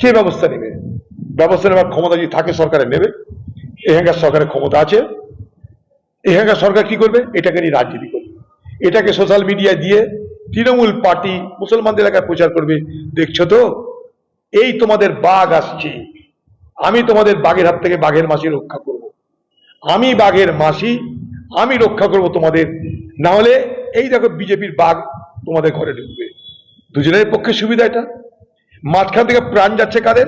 কে ব্যবস্থা নেবে? ব্যবস্থা নেওয়ার ক্ষমতা যদি থাকে সরকারের নেবে। এখানকার সরকারের ক্ষমতা আছে। এখানকার সরকার কি করবে? এটাকে নিয়ে রাজনীতি করবে। এটাকে সোশ্যাল মিডিয়া দিয়ে তৃণমূল পার্টি মুসলমানদের এলাকায় প্রচার করবে। দেখছ তো? এই তোমাদের বাঘ আসছে। আমি তোমাদের বাঘের হাত থেকে বাঘের মাসি রক্ষা করব। আমি বাঘের মাসি, আমি রক্ষা করব তোমাদের। না হলে এই দেখো, বিজেপির বাঘ তোমাদের ঘরে ঢুকবে। দুজনের পক্ষে সুবিধা এটা। মাঝখান থেকে প্রাণ যাচ্ছে কাদের?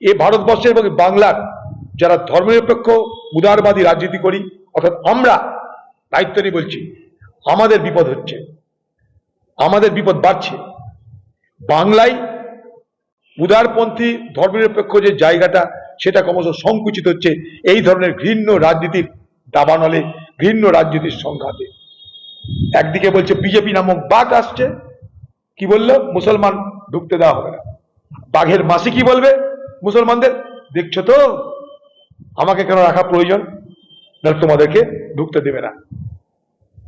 এ ভারতবর্ষের এবং বাংলার যারা ধর্মনিরপেক্ষ, উদারবাদী রাজনীতি করি, অর্থাৎ আমরা দায়িত্ব নিয়ে বলছি, আমাদের বিপদ হচ্ছে, আমাদের বিপদ বাড়ছে। বাংলায় উদারপন্থী, ধর্মনিরপেক্ষ যে জায়গাটা, সেটা ক্রমশ সংকুচিত হচ্ছে এই ধরনের ঘৃণ্য রাজনীতির দাবানলে, ঘৃণ্য রাজনীতির সংঘাতে। একদিকে বলছে, বিজেপি নামক বাঘ আসছে, কি বলল? মুসলমান ঢুকতে দেওয়া হবে না। বাঘের মাসি কি বলবে মুসলমানদের? দেখছ তো? আমাকে কেন রাখা প্রয়োজন? না, তোমাদেরকে ঢুকতে দেবে না।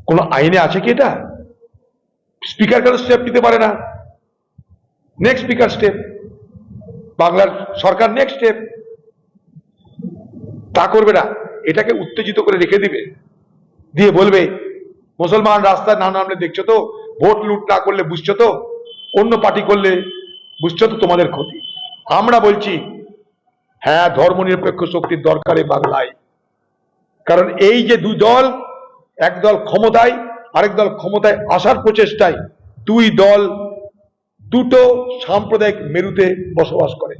কোনো আইনে আছে কি এটা? স্পিকার কেন স্টেপ নিতে পারে না? নেক্সট স্পিকার স্টেপ বাংলার সরকার নেক্সট স্টেপ তা করবে না। এটাকে উত্তেজিত করে রেখে দিবে। দিয়ে বলবে, মুসলমান রাস্তায় না নামলে দেখছ তো? ভোট লুট না করলে বুঝছ তো? অন্য পার্টি করলে বুঝছ তো তোমাদের ক্ষতি? আমরা বলছি হ্যাঁ ধর্ম নিরপেক্ষ শক্তির দরকারে বাংলায়। কারণ এই যে দুই দল, এক দল ক্ষমতায়, আরেক দল ক্ষমতায় আসার প্রচেষ্টায় দুই দল দুটো সাম্প্রদায়িক মেরুতে বসবাস করে।